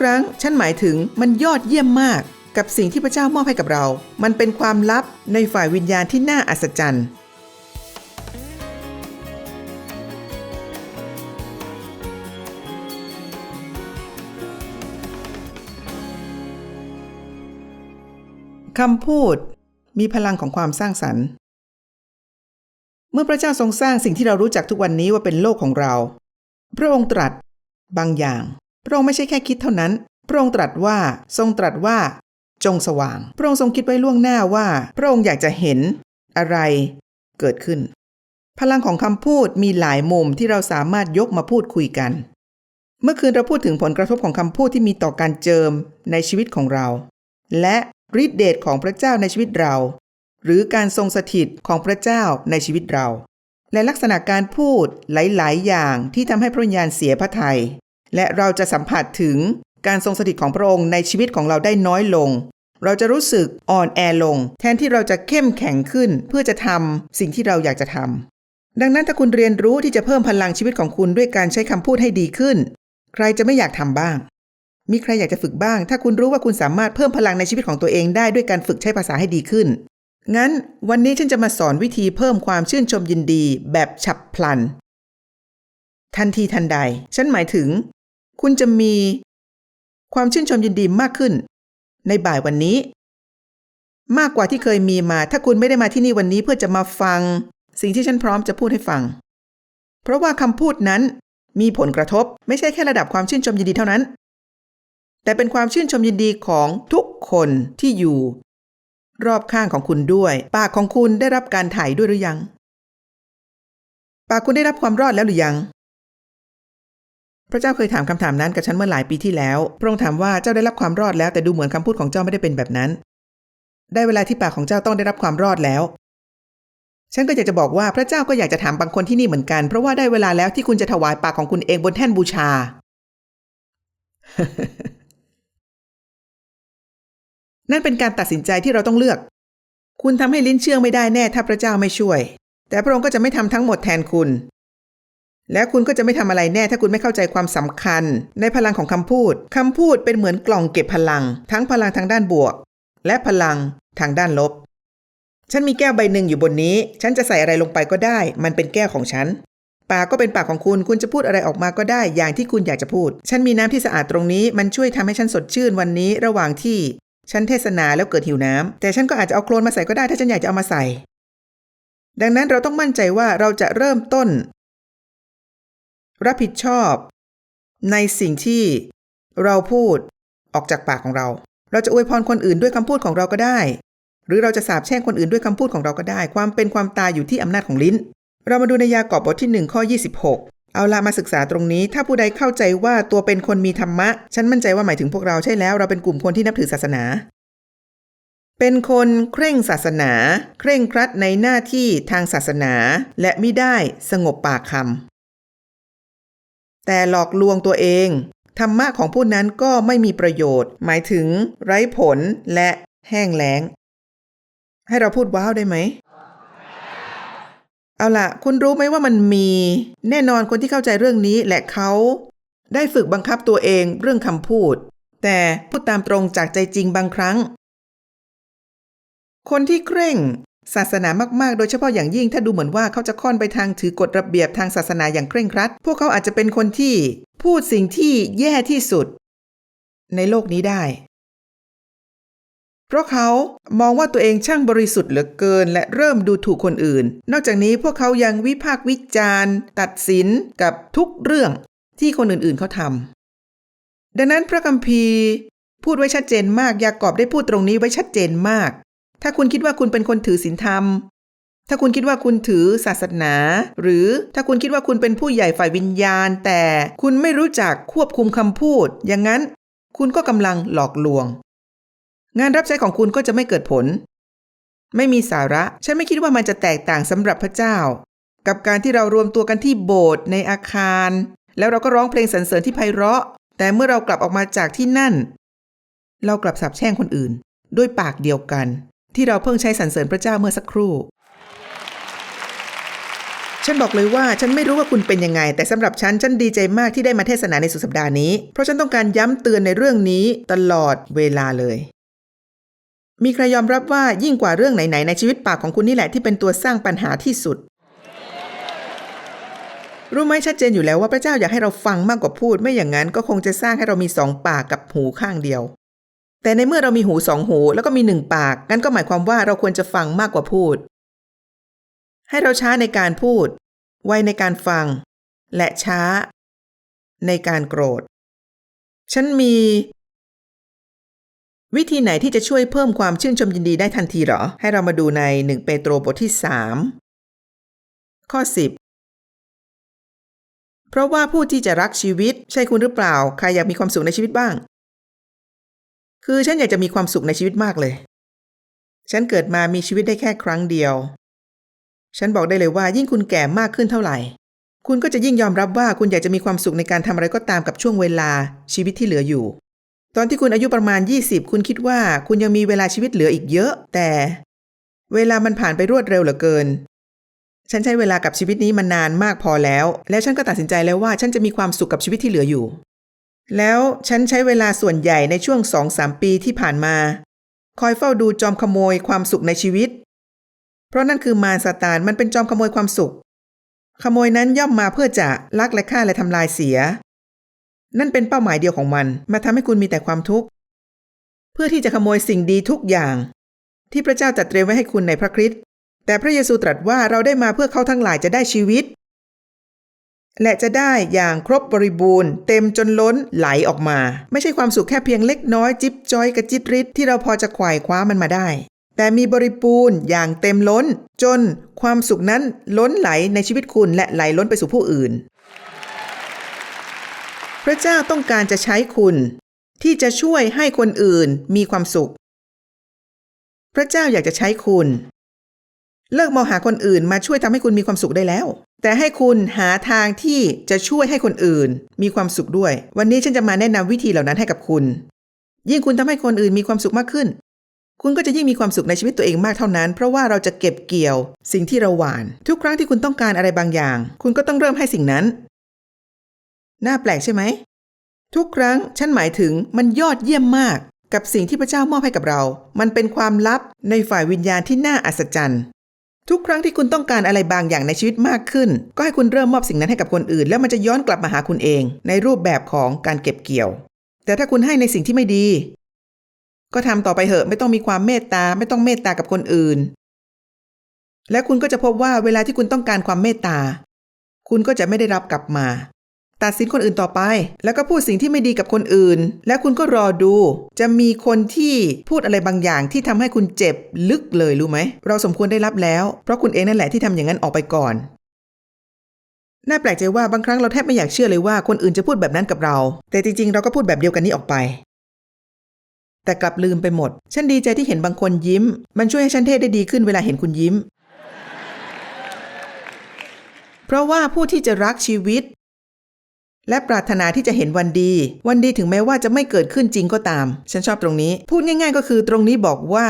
ครั้ง ฉันหมายถึงมันยอดเยี่ยมมาก กับสิ่งที่พระเจ้ามอบให้กับเรา มันเป็นความลับในฝ่ายวิญญาณที่น่าอัศจรรย์ คำพูดมีพลังของความสร้างสรรค์ เมื่อพระเจ้าทรงสร้างสิ่งที่เรารู้จักทุกวันนี้ว่าเป็นโลกของเรา พระองค์ตรัสบางอย่าง พระองค์ไม่ใช่แค่คิดเท่านั้น พระองค์ตรัสว่าทรงตรัสว่า จงสว่าง พระองค์ทรงคิดไว้ล่วงหน้าว่า พระองค์อยากจะเห็นอะไรเกิดขึ้น พลังของคำพูดมีหลายมุมที่เราสามารถยกมาพูดคุยกัน เมื่อคืนเราพูดถึงผลกระทบของคำพูดที่มีต่อการเจิมในชีวิตของเรา และฤทธิเดชของพระเจ้าในชีวิตเรา หรือการทรงสถิตของพระเจ้าในชีวิตเรา และลักษณะการพูดหลาย ๆ อย่างที่ทำให้พระวิญญาณเสียพระทยัย และเราจะสัมผัสถึงการทรงสถิตของพระองค์ในชีวิตของเราได้น้อยลง เราจะรู้สึกอ่อนแอลง แทนที่เราจะเข้มแข็งขึ้นเพื่อจะทำสิ่งที่เราอยากจะทำดังนั้นถ้าคุณเรียนรู้ที่จะเพิ่มพลังชีวิตของคุณด้วยการใช้คำพูดให้ดีขึ้น ใครจะไม่อยากทำบ้าง มีใครอยากจะฝึกบ้าง ถ้าคุณรู้ว่าคุณสามารถเพิ่มพลังในชีวิตของตัวเองได้ด้วยการฝึกใช้ภาษาให้ดีขึ้น งั้น วันนี้ฉันจะมาสอนวิธีเพิ่มความชื่นชมยินดี แบบฉับพลันทันทีทันใด ฉันหมายถึง คุณจะมีความชื่นชมยินดีมากขึ้น ในบ่ายวันนี้ มากกว่าที่เคยมีมา ถ้าคุณไม่ได้มาที่นี่วันนี้เพื่อจะมาฟัง สิ่งที่ฉันพร้อมจะพูดให้ฟัง เพราะว่าคำพูดนั้นมีผลกระทบไม่ใช่แค่ระดับความชื่นชมยินดีเท่านั้น แต่เป็นความชื่นชมยินดีของทุกคนที่อยู่ รอบข้างของคุณด้วย ปากของคุณได้รับการถ่ายด้วยหรือยัง ปากคุณได้รับความรอดแล้วหรือยัง พระเจ้าเคยถามคำถามนั้นกับฉันเมื่อหลายปีที่แล้ว พระองค์ถามว่าเจ้าได้รับความรอดแล้วแต่ดูเหมือนคำพูดของเจ้าไม่ได้เป็นแบบนั้น ได้เวลาที่ปากของเจ้าต้องได้รับความรอดแล้ว ฉันก็อยากจะบอกว่าพระเจ้าก็อยากจะถามบางคนที่นี่เหมือนกัน เพราะว่าได้เวลาแล้วที่คุณจะถวายปากของคุณเองบนแท่นบูชา นั่นเป็นการตัดสินใจที่เราต้องเลือก คุณทำให้ลิ้นเชื่องไม่ได้แน่ถ้าพระเจ้าไม่ช่วย แต่พระองค์ก็จะไม่ทำทั้งหมดแทนคุณ และคุณก็จะไม่ทำอะไรแน่ถ้าคุณไม่เข้าใจความสำคัญ ในพลังของคำพูดคำพูดเป็นเหมือนกล่องเก็บพลัง ทั้งพลังทางด้านบวก และพลังทางด้านลบ ฉันมีแก้วใบหนึ่งอยู่บนนี้ ฉันจะใส่อะไรลงไปก็ได้ มันเป็นแก้วของฉันปากก็เป็นปากของคุณ คุณจะพูดอะไรออกมาก็ได้ อย่างที่คุณอยากจะพูด ฉันมีน้ำที่สะอาดตรงนี้ มันช่วยทำให้ฉันสดชื่นวันนี้ ระหว่างที่ ฉันเทศนาแล้วเกิดหิวน้ำแต่ฉันก็อาจจะเอาโคลนมาใส่ก็ได้ ถ้าฉันอยากจะเอามาใส่ ดังนั้นเราต้องมั่นใจว่าเราจะเริ่มต้น รับผิดชอบ ในสิ่งที่เราพูดออกจากปากของเรา เราจะอวยพรคนอื่นด้วยคำพูดของเราก็ได้ หรือเราจะสาบแช่งคนอื่นด้วยคำพูดของเราก็ได้ ความเป็นความตายอยู่ที่อำนาจของลิ้น เรามาดูในยากอบบทที่ 1 ข้อ 26 เอาละมาศึกษาตรงนี้ ถ้าผู้ใดเข้าใจว่าตัวเป็นคนมีธรรมะ ฉันมั่นใจว่าหมายถึงพวกเราใช่แล้ว เราเป็นกลุ่มคนที่นับถือศาสนา เป็นคนเคร่งศาสนา เคร่งครัดในหน้าที่ทางศาสนา และไม่ได้สงบปากคำ แต่หลอกลวงตัวเอง ธรรมะของผู้นั้นก็ไม่มีประโยชน์ หมายถึง ไร้ผลและแห้งแล้ง ให้เราพูดว้าวได้ไหม เอาล่ะ คุณรู้ไหมว่ามันมี แน่นอนคนที่เข้าใจเรื่องนี้และเขาได้ฝึกบังคับตัวเองเรื่องคำพูด แต่พูดตามตรงจากใจจริงบางครั้ง คนที่เคร่ง ศาสนามากๆ โดยเฉพาะอย่างยิ่งถ้าดูเหมือนว่าเขาจะค่อนไปทางถือกฎระเบียบทางศาสนาอย่างเคร่งครัด พวกเขาอาจจะเป็นคนที่พูดสิ่งที่แย่ที่สุด ในโลกนี้ได้ เพราะเขามองว่าตัวเองช่างบริสุทธิ์เหลือเกิน และเริ่มดูถูกคนอื่น นอกจากนี้พวกเขายังวิพากษ์วิจารณ์ ตัดสินกับทุกเรื่องที่คนอื่นๆเขาทำดังนั้นพระคัมภีร์พูดไว้ชัดเจนมากยากอบได้พูดตรงนี้ไว้ชัดเจนมาก ถ้าคุณคิดว่าคุณเป็นคนถือศีลธรรม ถ้าคุณคิดว่าคุณถือศาสนา หรือถ้าคุณคิดว่าคุณเป็นผู้ใหญ่ฝ่ายวิญญาณ แต่คุณไม่รู้จักควบคุมคำพูด อย่างนั้น คุณก็กำลังหลอกลวง งานรับใช้ของคุณก็จะไม่เกิดผล ไม่มีสาระ ฉันไม่คิดว่ามันจะแตกต่างสำหรับพระเจ้า กับการที่เรารวมตัวกันที่โบสถ์ในอาคาร แล้วเราก็ร้องเพลงสรรเสริญที่ไพเราะ แต่เมื่อเรากลับออกมาจากที่นั่น เรากลับสาบแช่งคนอื่น ด้วยปากเดียวกัน ที่เราเพิ่งใช้สรรเสริญพระเจ้าเมื่อสักครู่ ฉันบอกเลยว่าฉันไม่รู้ว่าคุณเป็นยังไง แต่สำหรับฉัน ฉันดีใจมากที่ได้มาเทศนาในสุดสัปดาห์นี้ เพราะฉันต้องการย้ำเตือนในเรื่องนี้ตลอดเวลาเลย มีใครยอมรับว่ายิ่งกว่าเรื่องไหนๆในชีวิตปากของคุณนี่แหละที่เป็นตัวสร้างปัญหาที่สุดรู้ไหมชัดเจนอยู่แล้วว่าพระเจ้าอยากให้เราฟังมากกว่าพูด ไม่อย่างนั้นก็คงจะสร้างให้เรามีสองปากกับหูข้างเดียว แต่ในเมื่อเรามีหูสองหู แล้วก็มีหนึ่งปากงั้นก็หมายความว่าเราควรจะฟังมากกว่าพูด ให้เราช้าในการพูด ไวในการฟัง และช้า ในการโกรธ ฉันมี วิธีไหนที่จะช่วยเพิ่มความชื่นชมยินดีได้ทันทีหรอ ให้เรามาดูในหนึ่งเปโตรบทที่สามข้อสิบเพราะว่าผู้ที่จะรักชีวิต ใช่คุณหรือเปล่า ใครอยากมีความสุขในชีวิตบ้าง คือฉันอยากจะมีความสุขในชีวิตมากเลย ฉันเกิดมามีชีวิตได้แค่ครั้งเดียว ฉันบอกได้เลยว่ายิ่งคุณแก่มากขึ้นเท่าไหร่ คุณก็จะยิ่งยอมรับว่าคุณอยากจะมีความสุขในการทำอะไรก็ตามกับช่วงเวลาชีวิตที่เหลืออยู่ ตอนที่คุณอายุประมาณ 20 คุณคิดว่าคุณยังมีเวลาชีวิตเหลืออีกเยอะ แต่เวลามันผ่านไปรวดเร็วเหลือเกิน ฉันใช้เวลากับชีวิตนี้มานานมากพอแล้ว แล้วฉันก็ตัดสินใจแล้วว่าฉันจะมีความสุขกับชีวิตที่เหลืออยู่ แล้วฉันใช้เวลาส่วนใหญ่ในช่วงสองสามปีที่ผ่านมา คอยเฝ้าดูจอมขโมยความสุขในชีวิต เพราะนั่นคือมารซาตานมันเป็นจอมขโมยความสุข ขโมยนั้นย่อมมาเพื่อจะลักและฆ่าและทำลายเสีย นั่นเป็นเป้าหมายเดียวของมัน มาทำให้คุณมีแต่ความทุกข์ เพื่อที่จะขโมยสิ่งดีทุกอย่าง ที่พระเจ้าจัดเตรียมไว้ให้คุณในพระคริสต์แต่พระเยซูตรัสว่าเราได้มาเพื่อเขาทั้งหลายจะได้ชีวิต และจะได้อย่างครบบริบูรณ์ เต็มจนล้นไหลออกมา ไม่ใช่ความสุขแค่เพียงเล็กน้อยจิบจอยกระจิตริดที่เราพอจะขว่คว้ามันมาได้ แต่มีบริบูรณ์อย่างเต็มล้น จนความสุขนั้นล้นไหลในชีวิตคุณและไหลล้นไปสู่ผู้อื่น พระเจ้าต้องการจะใช้คุณ ที่จะช่วยให้คนอื่นมีความสุข พระเจ้าอยากจะใช้คุณ เลิกมองหาคนอื่นมาช่วยทำให้คุณมีความสุขได้แล้ว แต่ให้คุณหาทางที่จะช่วยให้คนอื่น มีความสุขด้วย วันนี้ฉันจะมาแนะนำวิธีเหล่านั้นให้กับคุณ ยิ่งคุณทำให้คนอื่นมีความสุขมากขึ้น คุณก็จะยิ่งมีความสุขในชีวิตตัวเองมากเท่านั้น เพราะว่าเราจะเก็บเกี่ยว สิ่งที่เราหวาน ทุกครั้งที่คุณต้องการอะไรบางอย่าง คุณก็ต้องเริ่มให้สิ่งนั้น น่าแปลกใช่ไหมทุกครั้งฉันหมายถึงมันยอดเยี่ยมมาก กับสิ่งที่พระเจ้ามอบให้กับเรา มันเป็นความลับในฝ่ายวิญญาณที่น่าอัศจรรย์ ทุกครั้งที่คุณต้องการอะไรบางอย่างในชีวิตมากขึ้น ก็ให้คุณเริ่มมอบสิ่งนั้นให้กับคนอื่น แล้วมันจะย้อนกลับมาหาคุณเอง ในรูปแบบของการเก็บเกี่ยว แต่ถ้าคุณให้ในสิ่งที่ไม่ดี ก็ทำต่อไปเถอะไม่ต้องมีความเมตตาไม่ต้องเมตตากับคนอื่น และคุณก็จะพบว่าเวลาที่คุณต้องการความเมตตา คุณก็จะไม่ได้รับกลับมา ตัดสินคนอื่นต่อไป แล้วก็พูดสิ่งที่ไม่ดีกับคนอื่น แล้วคุณก็รอดู จะมีคนที่พูดอะไรบางอย่างที่ทำให้คุณเจ็บลึกเลยรู้ไหม เราสมควรได้รับแล้ว เพราะคุณเองนั่นแหละที่ทำอย่างนั้นออกไปก่อน น่าแปลกใจว่าบางครั้งเราแทบไม่อยากเชื่อเลยว่าคนอื่นจะพูดแบบนั้นกับเรา แต่จริงๆ เราก็พูดแบบเดียวกันนี้ออกไป แต่กลับลืมไปหมด ฉันดีใจที่เห็นบางคนยิ้ม มันช่วยให้ฉันเทศได้ดีขึ้นเวลาเห็นคุณยิ้มเพราะว่าผู้ที่จะรักชีวิต และปรารถนาที่จะเห็นวันดี วันดีถึงแม้ว่าจะไม่เกิดขึ้นจริงก็ตาม ฉันชอบตรงนี้ พูดง่าย ๆ ก็คือตรงนี้บอกว่า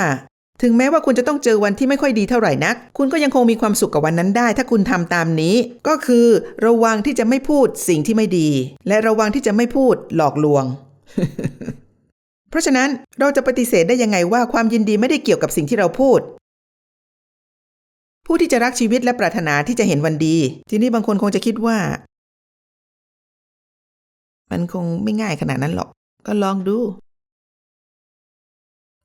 ถึงแม้ว่าคุณจะต้องเจอวันที่ไม่ค่อยดีเท่าไหร่นัก คุณก็ยังคงมีความสุขกับวันนั้นได้ ถ้าคุณทำตามนี้ ก็คือระวังที่จะไม่พูดสิ่งที่ไม่ดี และระวังที่จะไม่พูดหลอกลวงเพราะฉะนั้นเราจะปฏิเสธได้ยังไงว่าความยินดีไม่ได้เกี่ยวกับสิ่งที่เราพูด ผู้ที่จะรักชีวิตและปรารถนาที่จะเห็นวันดี ทีนี้บางคนคงจะคิดว่า มันคงไม่ง่ายขนาดนั้นหรอก ก็ลองดู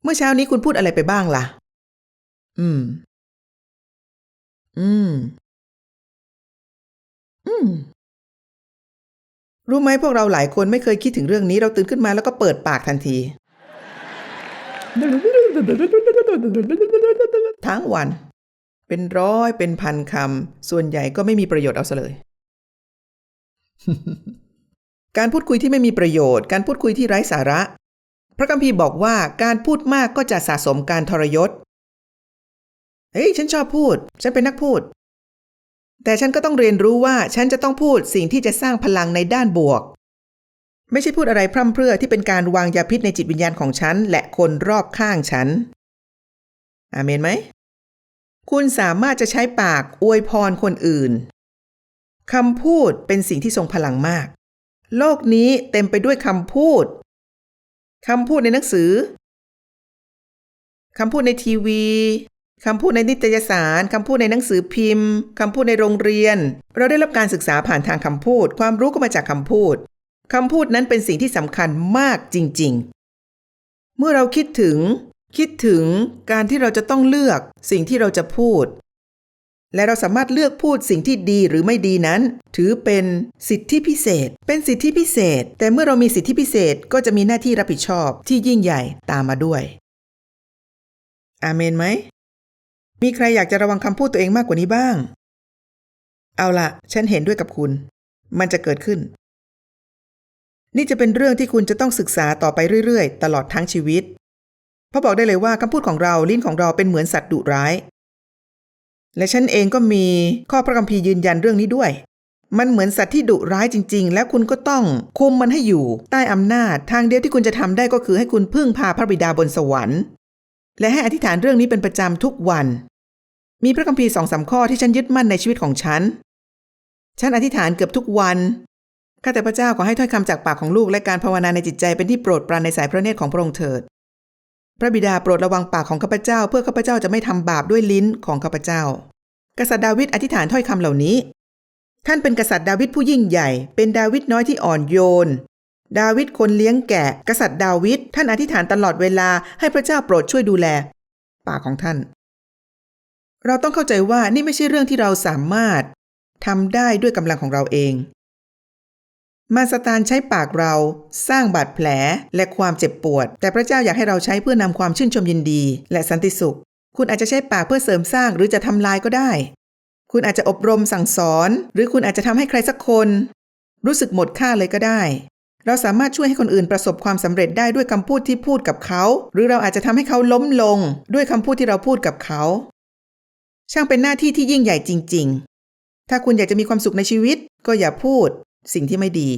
เมื่อเช้านี้คุณพูดอะไรไปบ้างล่ะ อืม อืม อืม รู้ไหมพวกเราหลายคนไม่เคยคิดถึงเรื่องนี้ เราตื่นขึ้นมาแล้วก็เปิดปากทันที ทั้งวัน เป็นร้อยเป็นพันคำ ส่วนใหญ่ก็ไม่มีประโยชน์เอาซะเลย การพูดคุยที่ไม่มีประโยชน์ การพูดคุยที่ไร้สาระ พระคัมภีร์บอกว่าการพูดมากก็จะสะสมการทรยศ เฮ้ยฉันชอบพูด ฉันเป็นนักพูด แต่ฉันก็ต้องเรียนรู้ว่าฉันจะต้องพูดสิ่งที่จะสร้างพลังในด้านบวก ไม่ใช่พูดอะไรพร่ำเพรื่อที่เป็นการวางยาพิษในจิตวิญญาณของฉัน และคนรอบข้างฉัน อาเมนไหม คุณสามารถจะใช้ปากอวยพรคนอื่นคำพูดเป็นสิ่งที่ทรงพลังมาก โลกนี้เต็มไปด้วยคำพูดคำพูดในหนังสือคำพูดในทีวีคำพูดในนิตยสารคำพูดในหนังสือพิมพ์คำพูดในโรงเรียน เราได้รับการศึกษาผ่านทางคำพูด ความรู้ก็มาจากคำพูดคำพูดนั้นเป็นสิ่งที่สำคัญมากจริง ๆ เมื่อเราคิดถึง คิดถึงการที่เราจะต้องเลือกสิ่งที่เราจะพูด และเราสามารถเลือกพูดสิ่งที่ดีหรือไม่ดีนั้น ถือเป็นสิทธิพิเศษ เป็นสิทธิพิเศษ แต่เมื่อเรามีสิทธิพิเศษก็จะมีหน้าที่รับผิดชอบที่ยิ่งใหญ่ตามมาด้วย อาเมนไหม มีใครอยากจะระวังคำพูดตัวเองมากกว่านี้บ้าง เอาละฉันเห็นด้วยกับคุณ มันจะเกิดขึ้น นี่จะเป็นเรื่องที่คุณจะต้องศึกษาต่อไปเรื่อยๆ ตลอดทั้งชีวิต เพราะบอกได้เลยว่าคำพูดของเราลิ้นของเราเป็นเหมือนสัตว์ดุร้าย และฉันเองก็มีข้อพระคัมภีร์ยืนยันเรื่องนี้ด้วย มันเหมือนสัตว์ที่ดุร้ายจริง ๆ และคุณก็ต้องคุมมันให้อยู่ใต้อำนาจ ทางเดียวที่คุณจะทำได้ก็คือให้คุณพึ่งพาพระบิดาบนสวรรค์ และให้อธิษฐานเรื่องนี้เป็นประจำทุกวัน มีพระคัมภีร์สองสามข้อที่ฉันยึดมั่นในชีวิตของฉัน ฉันอธิษฐานเกือบทุกวันข้าแต่พระเจ้าขอให้ถ้อยคำจากปากของลูกและการภาวนาในจิตใจเป็นที่โปรดปรานในสายพระเนตรของพระองค์เถิด พระบิดาโปรดระวังปากของข้าพเจ้า เพื่อข้าพเจ้าจะไม่ทำบาปด้วยลิ้นของข้าพเจ้า กษัตริย์ดาวิดอธิษฐานถ้อยคำเหล่านี้ ท่านเป็นกษัตริย์ดาวิดผู้ยิ่งใหญ่ เป็นดาวิดน้อยที่อ่อนโยน ดาวิดคนเลี้ยงแกะ กษัตริย์ดาวิดท่านอธิษฐานตลอดเวลาให้พระเจ้าโปรดช่วยดูแล ปากของท่าน เราต้องเข้าใจว่านี่ไม่ใช่เรื่องที่เราสามารถทำได้ด้วยกำลังของเราเอง มาสตานใช้ปากเราสร้างบาดแผลและความเจ็บปวด แต่พระเจ้าอยากให้เราใช้เพื่อนำความชื่นชมยินดี และสันติสุข คุณอาจจะใช้ปากเพื่อเสริมสร้างหรือจะทำลายก็ได้ คุณอาจจะอบรมสั่งสอน หรือคุณอาจจะทำให้ใครสักคน รู้สึกหมดค่าเลยก็ได้ เราสามารถช่วยให้คนอื่นประสบความสำเร็จได้ด้วยคำพูดที่พูดกับเขา หรือเราอาจจะทำให้เขาล้มลง ด้วยคำพูดที่เราพูดกับเขา ช่างเป็นหน้าที่ที่ยิ่งใหญ่จริง ๆ ถ้าคุณอยากจะมีความสุขในชีวิต ก็อย่าพูด สิ่งที่ไม่ดี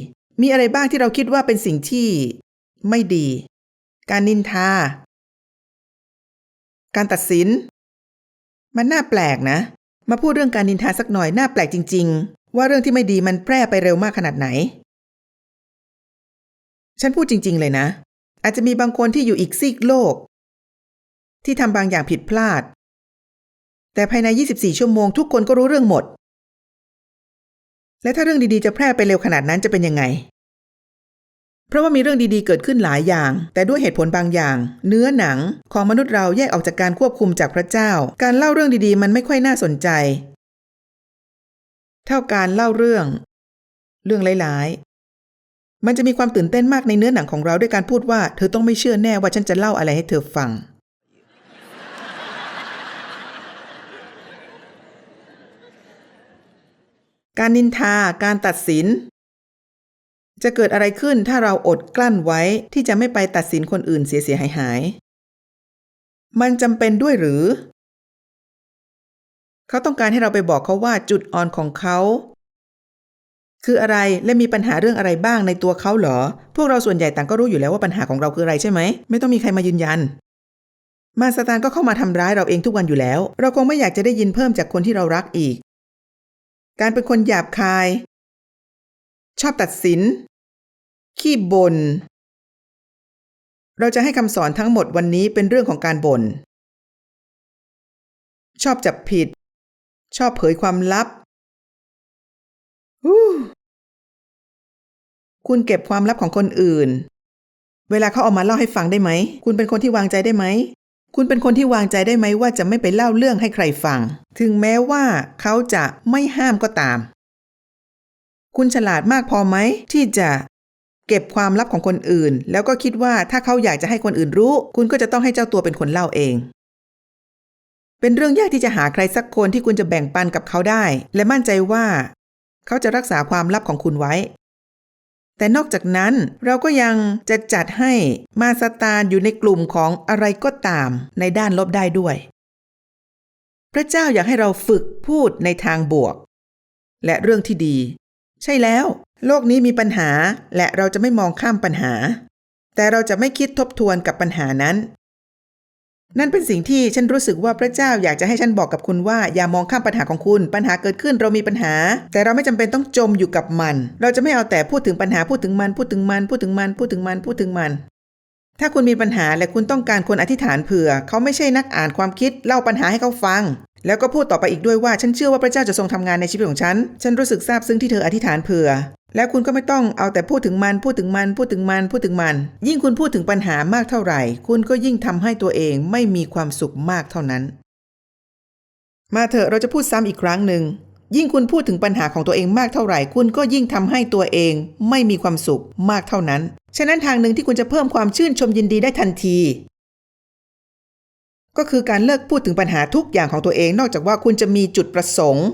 มีอะไรบ้างที่เราคิดว่าเป็นสิ่งที่ไม่ดี การนินทา การตัดสิน มันน่าแปลกนะ มาพูดเรื่องการนินทาสักหน่อยน่าแปลกจริง ๆ ว่าเรื่องที่ไม่ดีมันแพร่ไปเร็วมากขนาดไหน ฉันพูดจริง ๆ เลยนะ อาจจะมีบางคนที่อยู่อีกซีกโลก ที่ทำบางอย่างผิดพลาด แต่ภายใน 24 ชั่วโมงทุกคนก็รู้เรื่องหมด และถ้าเรื่องดีๆจะแพร่ไปเร็วขนาดนั้นจะเป็นยังไง เพราะว่ามีเรื่องดีๆเกิดขึ้นหลายอย่าง แต่ด้วยเหตุผลบางอย่าง เนื้อหนังของมนุษย์เราแยกออกจากการควบคุมจากพระเจ้า การเล่าเรื่องดีๆ มันไม่ค่อยน่าสนใจ เท่าการเล่าเรื่อง เรื่องหลายๆมันจะมีความตื่นเต้นมากในเนื้อหนังของเราด้วยการพูดว่า เธอต้องไม่เชื่อแน่ว่าฉันจะเล่าอะไรให้เธอฟัง การนินทาการตัดสิน จะเกิดอะไรขึ้นถ้าเราอดกลั้นไว้ที่จะไม่ไปตัดสินคนอื่นเสียเสียหายหาย มันจำเป็นด้วยหรือ เขาต้องการให้เราไปบอกเขาว่าจุดอ่อนของเขาคืออะไรและมีปัญหาเรื่องอะไรบ้างในตัวเขาเหรอ พวกเราส่วนใหญ่ต่างก็รู้อยู่แล้วว่าปัญหาของเราคืออะไรใช่ไหม ไม่ต้องมีใครมายืนยัน มาสตานก็เข้ามาทำร้ายเราเองทุกวันอยู่แล้ว เราคงไม่อยากจะได้ยินเพิ่มจากคนที่เรารักอีก การเป็นคนหยาบคาย ชอบตัดสิน ขี้บน่น เราจะให้คำสอนทั้งหมดวันนี้เป็นเรื่องของการบน่น ชอบจับผิด ชอบเผยความลับคุณเก็บความลับของคนอื่น เวลาเขาเอามาเล่าให้ฟังได้ไหม คุณเป็นคนที่วางใจได้ไหม คุณเป็นคนที่วางใจได้ไหมว่าจะไม่ไปเล่าเรื่องให้ใครฟัง ถึงแม้ว่าเขาจะไม่ห้ามก็ตาม คุณฉลาดมากพอไหมที่จะเก็บความลับของคนอื่น แล้วก็คิดว่าถ้าเขาอยากจะให้คนอื่นรู้ คุณก็จะต้องให้เจ้าตัวเป็นคนเล่าเอง เป็นเรื่องยากที่จะหาใครสักคนที่คุณจะแบ่งปันกับเขาได้ และมั่นใจว่า เขาจะรักษาความลับของคุณไว้ แต่นอกจากนั้นเราก็ยังจะจัดให้มาสตานอยู่ในกลุ่มของอะไรก็ตามในด้านลบได้ด้วย พระเจ้าอยากให้เราฝึกพูดในทางบวก และเรื่องที่ดี ใช่แล้ว โลกนี้มีปัญหาและเราจะไม่มองข้ามปัญหา แต่เราจะไม่คิดทบทวนกับปัญหานั้น นั่นเป็นสิ่งที่ฉันรู้สึกว่าพระเจ้าอยากจะให้ฉันบอกกับคุณว่า อย่ามองข้ามปัญหาของคุณ ปัญหาเกิดขึ้นเรามีปัญหา แต่เราไม่จำเป็นต้องจมอยู่กับมัน เราจะไม่เอาแต่พูดถึงปัญหาพูดถึงมันพูดถึงมันพูดถึงมันพูดถึงมันพูดถึงมัน ถ้าคุณมีปัญหาและคุณต้องการคนอธิษฐานเผื่อ เขาไม่ใช่นักอ่านความคิดเล่าปัญหาให้เขาฟัง แล้วก็พูดต่อไปอีกด้วยว่าฉันเชื่อว่าพระเจ้าจะทรงทำงานในชีวิตของฉัน ฉันรู้สึกซาบซึ้งที่เธออธิษฐานเผื่อ แล้วคุณก็ไม่ต้องเอาแต่พูดถึงมันพูดถึงมันพูดถึงมันพูดถึงมัน ยิ่งคุณพูดถึงปัญหามากเท่าไหร่ คุณก็ยิ่งทำให้ตัวเองไม่มีความสุขมากเท่านั้น มาเถอะเราจะพูดซ้ำอีกครั้งหนึ่งยิ่งคุณพูดถึงปัญหาของตัวเองมากเท่าไหร่ คุณก็ยิ่งทำให้ตัวเองไม่มีความสุขมากเท่านั้น ฉะนั้นทางหนึ่งที่คุณจะเพิ่มความชื่นชมยินดีได้ทันที ก็คือการเลิกพูดถึงปัญหาทุกอย่างของตัวเอง นอกจากว่าคุณจะมีจุดประสงค์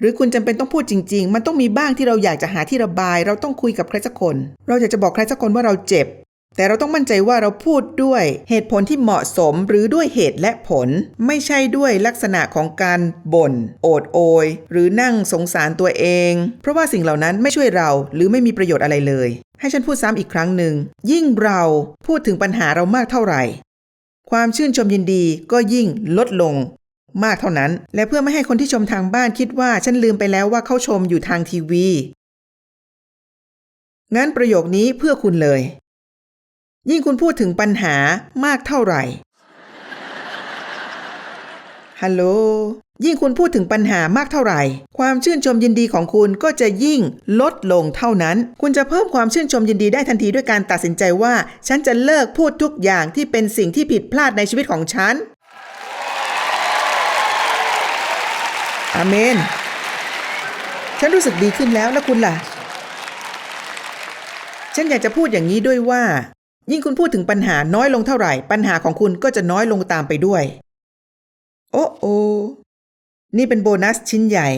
หรือคุณจำเป็นต้องพูดจริง ๆ มันต้องมีบ้างที่เราอยากจะหาที่ระบาย เราต้องคุยกับใครสักคน เราอยากจะบอกใครสักคนว่าเราเจ็บ แต่เราต้องมั่นใจว่าเราพูดด้วยเหตุผลที่เหมาะสมหรือด้วยเหตุและผล ไม่ใช่ด้วยลักษณะของการบ่น โอดโอย หรือนั่งสงสารตัวเอง เพราะว่าสิ่งเหล่านั้นไม่ช่วยเราหรือไม่มีประโยชน์อะไรเลยให้ฉันพูดซ้ำอีกครั้งหนึ่ง ยิ่งเราพูดถึงปัญหาเรามากเท่าไหร่ ความชื่นชมยินดีก็ยิ่งลดลงมากเท่านั้น และเพื่อไม่ให้คนที่ชมทางบ้านคิดว่าฉันลืมไปแล้วว่าเขาชมอยู่ทางทีวี งั้นประโยคนี้เพื่อคุณเลย ยิ่งคุณพูดถึงปัญหามากเท่าไหร่ ฮัลโหล ยิ่งคุณพูดถึงปัญหามากเท่าไหร่ ความชื่นชมยินดีของคุณก็จะยิ่งลดลงเท่านั้น คุณจะเพิ่มความชื่นชมยินดีได้ทันทีด้วยการตัดสินใจว่า ฉันจะเลิกพูดทุกอย่างที่เป็นสิ่งที่ผิดพลาดในชีวิตของฉันอาเมน ฉันรู้สึกดีขึ้นแล้วแล้วคุณล่ะ ฉันอยากจะพูดอย่างนี้ด้วยว่า ยิ่งคุณพูดถึงปัญหาน้อยลงเท่าไหร่ ปัญหาของคุณก็จะน้อยลงตามไปด้วย โอ้โอ นี่เป็นโบนัสชิ้นใหญ่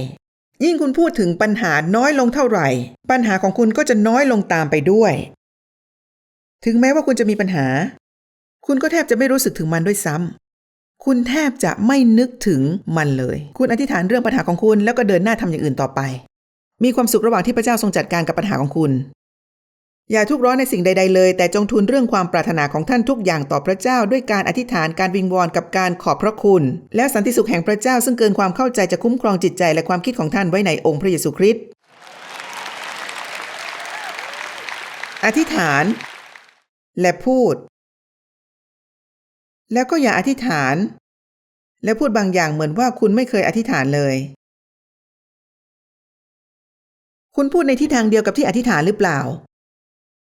ยิ่งคุณพูดถึงปัญหาน้อยลงเท่าไหร่ ปัญหาของคุณก็จะน้อยลงตามไปด้วย ถึงแม้ว่าคุณจะมีปัญหา คุณก็แทบจะไม่รู้สึกถึงมันด้วยซ้ำคุณแทบจะไม่นึกถึงมันเลย คุณอธิษฐานเรื่องปัญหาของคุณแล้วก็เดินหน้าทำอย่างอื่นต่อไป มีความสุขระหว่างที่พระเจ้าทรงจัดการกับปัญหาของคุณ อย่าทุกข์ร้อนในสิ่งใด ๆ เลย แต่จงทูลเรื่องความปรารถนาของท่านทุกอย่างต่อพระเจ้า ด้วยการอธิษฐานการวิงวอนกับการขอบพระคุณ และสันติสุขแห่งพระเจ้าซึ่งเกินความเข้าใจจะคุ้มครองจิตใจและความคิดของท่านไว้ในองค์พระเยซูคริสต์อธิษฐาน และพูด แล้วก็อย่าอธิษฐาน และพูดบางอย่างเหมือนว่าคุณไม่เคยอธิษฐานเลย คุณพูดในทิศทางเดียวกับที่อธิษฐานหรือเปล่า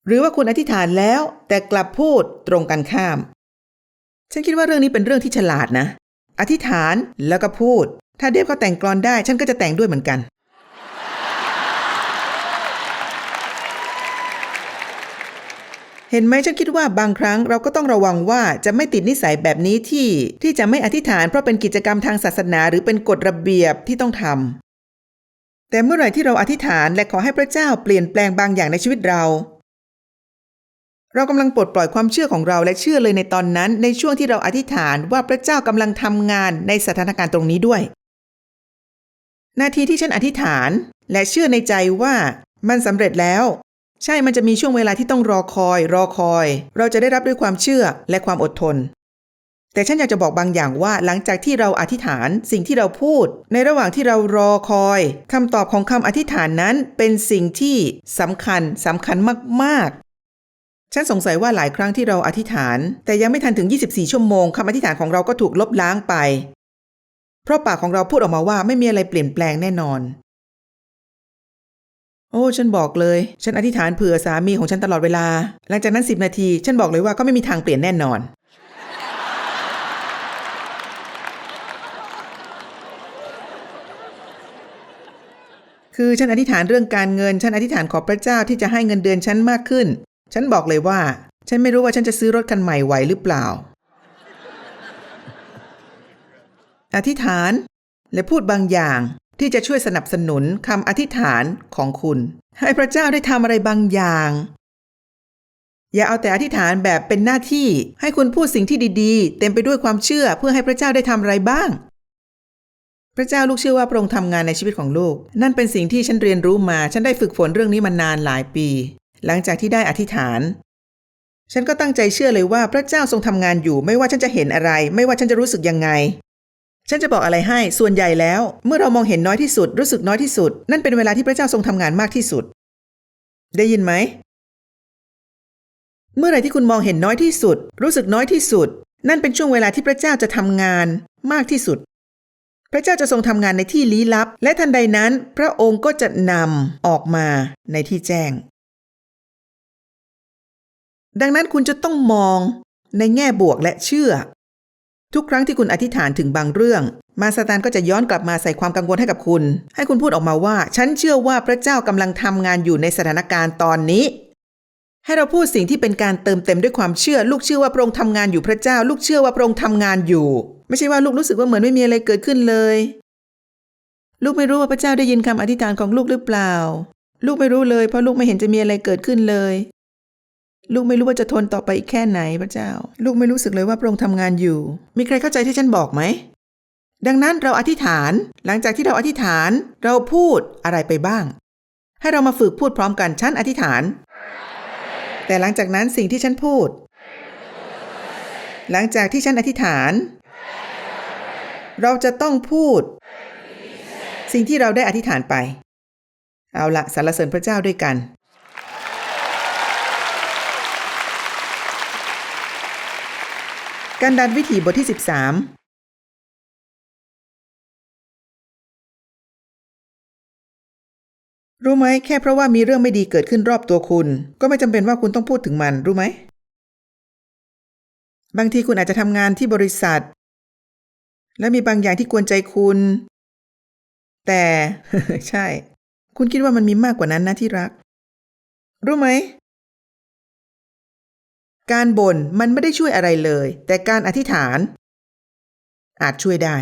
หรือว่าคุณอธิษฐานแล้วแต่กลับพูดตรงกันข้าม ฉันคิดว่าเรื่องนี้เป็นเรื่องที่ฉลาดนะ อธิษฐานแล้วก็พูด ถ้าเดฟเขาแต่งกลอนได้ ฉันก็จะแต่งด้วยเหมือนกัน เห็นไหมฉันคิดว่าบางครั้งเราก็ต้องระวังว่าจะไม่ติดนิสัยแบบนี้ที่ที่จะไม่อธิษฐานเพราะเป็นกิจกรรมทางศาสนาหรือเป็นกฎระเบียบที่ต้องทำแต่เมื่อไหร่ที่เราอธิษฐานและขอให้พระเจ้าเปลี่ยนแปลงบางอย่างในชีวิตเรา เรากำลังปลดปล่อยความเชื่อของเราและเชื่อเลยในตอนนั้น ในช่วงที่เราอธิษฐานว่าพระเจ้ากำลังทำงานในสถานการณ์ตรงนี้ด้วย นาทีที่ฉันอธิษฐาน และเชื่อในใจว่ามันสำเร็จแล้ว ใช่มันจะมีช่วงเวลาที่ต้องรอคอย รอคอย เราจะได้รับด้วยความเชื่อและความอดทน แต่ฉันอยากจะบอกบางอย่างว่าหลังจากที่เราอธิษฐานสิ่งที่เราพูด ในระหว่างที่เรารอคอยคำตอบของคำอธิษฐานนั้นเป็นสิ่งที่สำคัญสำคัญมาก ฉันสงสัยว่าหลายครั้งที่เราอธิษฐาน แต่ยังไม่ทันถึง 24 ชั่วโมงคำอธิษฐานของเราก็ถูกลบล้างไป เพราะปากของเราพูดออกมาว่าไม่มีอะไรเปลี่ยนแปลงแน่นอน โอ้ ฉันบอกเลย ฉันอธิษฐานเผื่อสามีของฉันตลอดเวลา หลังจากนั้น 10 นาที ฉันบอกเลยว่าก็ไม่มีทางเปลี่ยนแน่นอน คือฉันอธิษฐานเรื่องการเงิน ฉันอธิษฐานขอพระเจ้าที่จะให้เงินเดือนฉันมากขึ้น ฉันบอกเลยว่า ฉันไม่รู้ว่าฉันจะซื้อรถคันใหม่ไหวหรือเปล่า อธิษฐาน และพูดบางอย่างที่จะช่วยสนับสนุนคำอธิษฐานของคุณ ให้พระเจ้าได้ทำอะไรบางอย่าง อย่าเอาแต่อธิษฐานแบบเป็นหน้าที่ให้คุณพูดสิ่งที่ดีๆ เต็มไปด้วยความเชื่อเพื่อให้พระเจ้าได้ทำอะไรบ้าง พระเจ้าลูกเชื่อว่าพระองค์ทำงานในชีวิตของลูก นั่นเป็นสิ่งที่ฉันเรียนรู้มา ฉันได้ฝึกฝนเรื่องนี้มานานหลายปี หลังจากที่ได้อธิษฐาน ฉันก็ตั้งใจเชื่อเลยว่าพระเจ้าทรงทำงานอยู่ ไม่ว่าฉันจะเห็นอะไร ไม่ว่าฉันจะรู้สึกยังไง ฉันจะบอกอะไรให้ ส่วนใหญ่แล้ว เมื่อเรามองเห็นน้อยที่สุด รู้สึกน้อยที่สุด นั่นเป็นเวลาที่พระเจ้าทรงทำงานมากที่สุด ได้ยินไหม เมื่อไรที่คุณมองเห็นน้อยที่สุด รู้สึกน้อยที่สุด นั่นเป็นช่วงเวลาที่พระเจ้าจะทำงานมากที่สุดพระเจ้าจะทรงทำงานในที่ลี้ลับ และทันใดนั้น พระองค์ก็จะนำออกมาในที่แจ้ง ดังนั้นคุณจะต้องมองในแง่บวกและเชื่อ ทุกครั้งที่คุณอธิษฐานถึงบางเรื่อง มาสตานก็จะย้อนกลับมาใส่ความกังวลให้กับคุณ ให้คุณพูดออกมาว่า ฉันเชื่อว่าพระเจ้ากำลังทำงานอยู่ในสถานการณ์ตอนนี้ ให้เราพูดสิ่งที่เป็นการเติมเต็มด้วยความเชื่อ ลูกเชื่อว่าพระองค์ทำงานอยู่พระเจ้า ลูกเชื่อว่าพระองค์ทำงานอยู่ ไม่ใช่ว่าลูกรู้สึกว่าเหมือนไม่มีอะไรเกิดขึ้นเลย ลูกไม่รู้ว่าพระเจ้าได้ยินคำอธิษฐานของลูกหรือเปล่า ลูกไม่รู้เลยเพราะลูกไม่เห็นจะมีอะไรเกิดขึ้นเลย ลูกไม่รู้ว่าจะทนต่อไปอีกแค่ไหนพระเจ้า ลูกไม่รู้สึกเลยว่าพระองค์ทำงานอยู่ มีใครเข้าใจที่ฉันบอกไหม ดังนั้นเราอธิษฐาน หลังจากที่เราอธิษฐาน เราพูดอะไรไปบ้าง ให้เรามาฝึกพูดพร้อมกันฉันอธิษฐาน แต่หลังจากนั้นสิ่งที่ฉันพูด หลังจากที่ฉันอธิษฐาน เราจะต้องพูด สิ่งที่เราได้อธิษฐานไป เอาละสรรเสริญพระเจ้าด้วยกัน การดันวิถีบทที่ 13รู้ไหมแค่เพราะว่ามีเรื่องไม่ดีเกิดขึ้นรอบตัวคุณ ก็ไม่จำเป็นว่าคุณต้องพูดถึงมันรู้ไหม บางทีคุณอาจจะทำงานที่บริษัท และมีบางอย่างที่กวนใจคุณ แต่ใช่ คุณคิดว่ามันมีมากกว่านั้นนะที่รัก รู้ไหม การบ่นมันไม่ได้ช่วยอะไรเลย แต่การอธิษฐาน อาจช่วยได้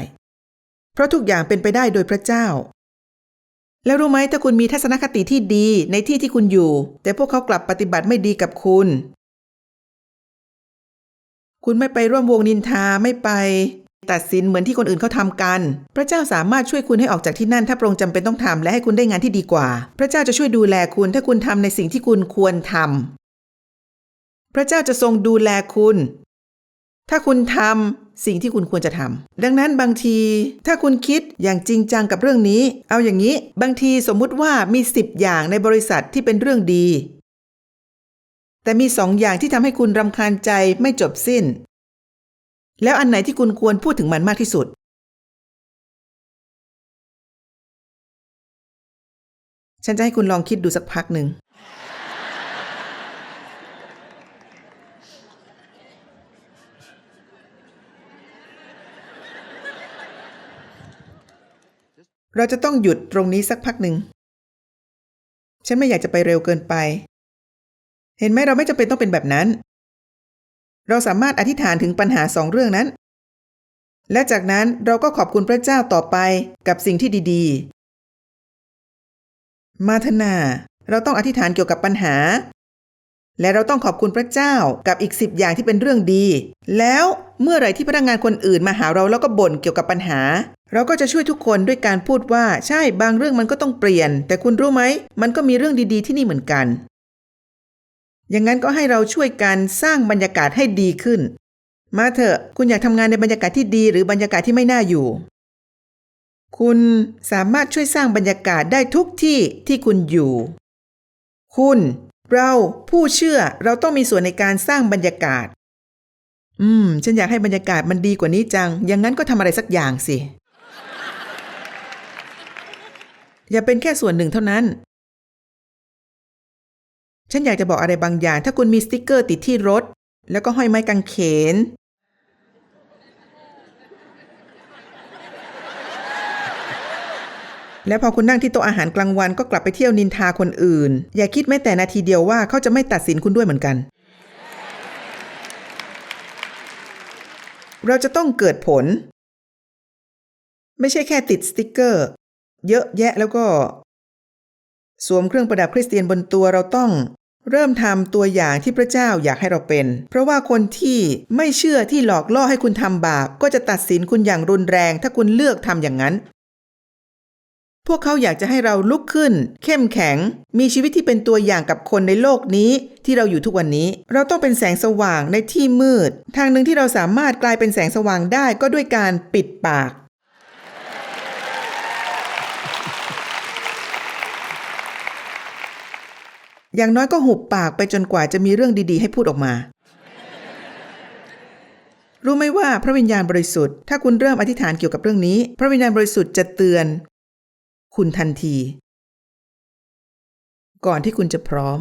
เพราะทุกอย่างเป็นไปได้โดยพระเจ้า แล้วรู้ไหมถ้าคุณมีทัศนคติที่ดีในที่ที่คุณอยู่ แต่พวกเขากลับปฏิบัติไม่ดีกับคุณ คุณไม่ไปร่วมวงนินทาไม่ไป ตัดสินเหมือนที่คนอื่นเขาทำกัน พระเจ้าสามารถช่วยคุณให้ออกจากที่นั่น ถ้าพระองค์จำเป็นต้องทำและให้คุณได้งานที่ดีกว่า พระเจ้าจะช่วยดูแลคุณถ้าคุณทำในสิ่งที่คุณควรทำ พระเจ้าจะทรงดูแลคุณ ถ้าคุณทำสิ่งที่คุณควรจะทำดังนั้นบางทีถ้าคุณคิดอย่างจริงจังกับเรื่องนี้ เอาอย่างนี้ บางทีสมมุติว่ามีสิบอย่างในบริษัทที่เป็นเรื่องดี แต่มีสองอย่างที่ทำให้คุณรำคาญใจไม่จบสิ้น แล้วอันไหนที่คุณควรพูดถึงมันมากที่สุดฉันจะให้คุณลองคิดดูสักพักหนึ่ง เราจะต้องหยุดตรงนี้สักพักหนึ่ง ฉันไม่อยากจะไปเร็วเกินไป เห็นไหมเราไม่จำเป็นต้องเป็นแบบนั้น เราสามารถอธิษฐานถึงปัญหาสองเรื่องนั้น และจากนั้นเราก็ขอบคุณพระเจ้าต่อไปกับสิ่งที่ดีๆ มาธนา เราต้องอธิษฐานเกี่ยวกับปัญหา และเราต้องขอบคุณพระเจ้ากับอีกสิบอย่างที่เป็นเรื่องดี แล้วเมื่อไหร่ที่พนักงานคนอื่นมาหาเราแล้วก็บ่นเกี่ยวกับปัญหา เราก็จะช่วยทุกคนด้วยการพูดว่าใช่บางเรื่องมันก็ต้องเปลี่ยน แต่คุณรู้ไหม มันก็มีเรื่องดีๆที่นี่เหมือนกัน อย่างนั้นก็ให้เราช่วยกันสร้างบรรยากาศให้ดีขึ้น มาเถอะคุณอยากทำงานในบรรยากาศที่ดี หรือบรรยากาศที่ไม่น่าอยู่ คุณสามารถช่วยสร้างบรรยากาศได้ทุกที่ที่คุณอยู่ คุณ เราผู้เชื่อเราต้องมีส่วนในการสร้างบรรยากาศ อืม ฉันอยากให้บรรยากาศมันดีกว่านี้จัง อย่างนั้นก็ทำอะไรสักอย่างสิ อย่าเป็นแค่ส่วนหนึ่งเท่านั้น ฉันอยากจะบอกอะไรบางอย่าง ถ้าคุณมีสติกเกอร์ติดที่รถ แล้วก็ห้อยไม้กางเขน แล้วพอคุณนั่งที่โต๊ะอาหารกลางวันก็กลับไปเที่ยวนินทาคนอื่น อย่าคิดแม้แต่นาทีเดียวว่าเขาจะไม่ตัดสินคุณด้วยเหมือนกัน เราจะต้องเกิดผล ไม่ใช่แค่ติดสติกเกอร์ เยอะแยะแล้วก็ สวมเครื่องประดับคริสเตียนบนตัวเราต้อง เริ่มทำตัวอย่างที่พระเจ้าอยากให้เราเป็น เพราะว่าคนที่ไม่เชื่อที่หลอกล่อให้คุณทำบาป ก็จะตัดสินคุณอย่างรุนแรง ถ้าคุณเลือกทำอย่างนั้น พวกเขาอยากจะให้เราลุกขึ้น เข้มแข็ง มีชีวิตที่เป็นตัวอย่างกับคนในโลกนี้ที่เราอยู่ทุกวันนี้ เราต้องเป็นแสงสว่างในที่มืด ทางหนึ่งที่เราสามารถกลายเป็นแสงสว่างได้ก็ด้วยการปิดปาก อย่างน้อยก็หุบปากไปจนกว่าจะมีเรื่องดีๆ ให้พูดออกมา รู้ไหมว่าพระวิญญาณบริสุทธิ์ถ้าคุณเริ่มอธิษฐานเกี่ยวกับเรื่องนี้ พระวิญญาณบริสุทธิ์จะเตือน คุณทันที ก่อนที่คุณจะพร้อม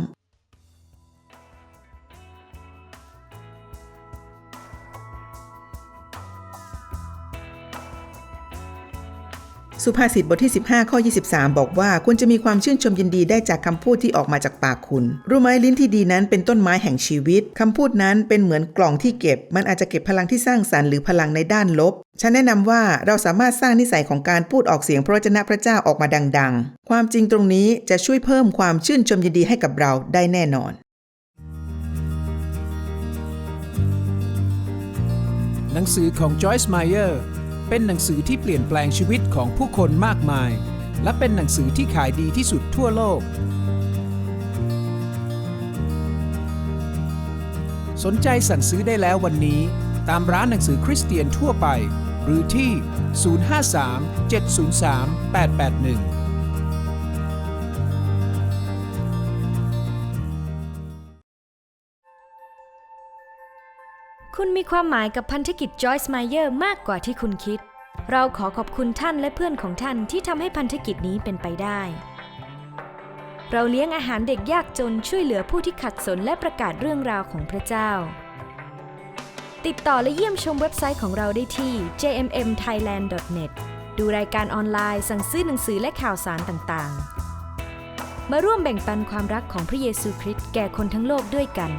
สุภาษิตบทที่ 15 ข้อ 23 บอกว่า คุณจะมีความชื่นชมยินดีได้จากคำพูดที่ออกมาจากปากคุณ รู้ไหมลิ้นที่ดีนั้นเป็นต้นไม้แห่งชีวิตคำพูดนั้นเป็นเหมือนกล่องที่เก็บ มันอาจจะเก็บพลังที่สร้างสรรค์หรือพลังในด้านลบ ฉันแนะนำว่าเราสามารถสร้างนิสัยของการพูดออกเสียงพระวจนะพระเจ้าออกมาดัง ๆ ความจริงตรงนี้จะช่วยเพิ่มความชื่นชมยินดีให้กับเราได้แน่นอนหนังสือของ Joyce Meyer เป็นหนังสือที่เปลี่ยนแปลงชีวิตของผู้คนมากมาย และเป็นหนังสือที่ขายดีที่สุดทั่วโลก สนใจสั่งซื้อได้แล้ววันนี้ ตามร้านหนังสือคริสเตียนทั่วไป หรือที่ 053 703 881 คุณมีความหมายกับพันธกิจ Joyce Meyer มากกว่าที่คุณคิด เราขอขอบคุณท่านและเพื่อนของท่านที่ทำให้พันธกิจนี้เป็นไปได้ เราเลี้ยงอาหารเด็กยากจนช่วยเหลือผู้ที่ขัดสนและประกาศเรื่องราวของพระเจ้า ติดต่อและเยี่ยมชมเว็บไซต์ของเราได้ที่ jmmthailand.net ดูรายการออนไลน์ สั่งซื้อหนังสือและข่าวสารต่างๆ มาร่วมแบ่งปันความรักของพระเยซูคริสต์แก่คนทั้งโลกด้วยกัน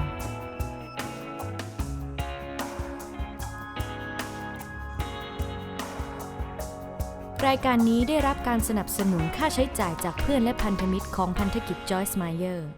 รายการนี้ได้รับการสนับสนุนค่าใช้จ่ายจากเพื่อนและพันธมิตรของพันธกิจจอยส์มาเยอร์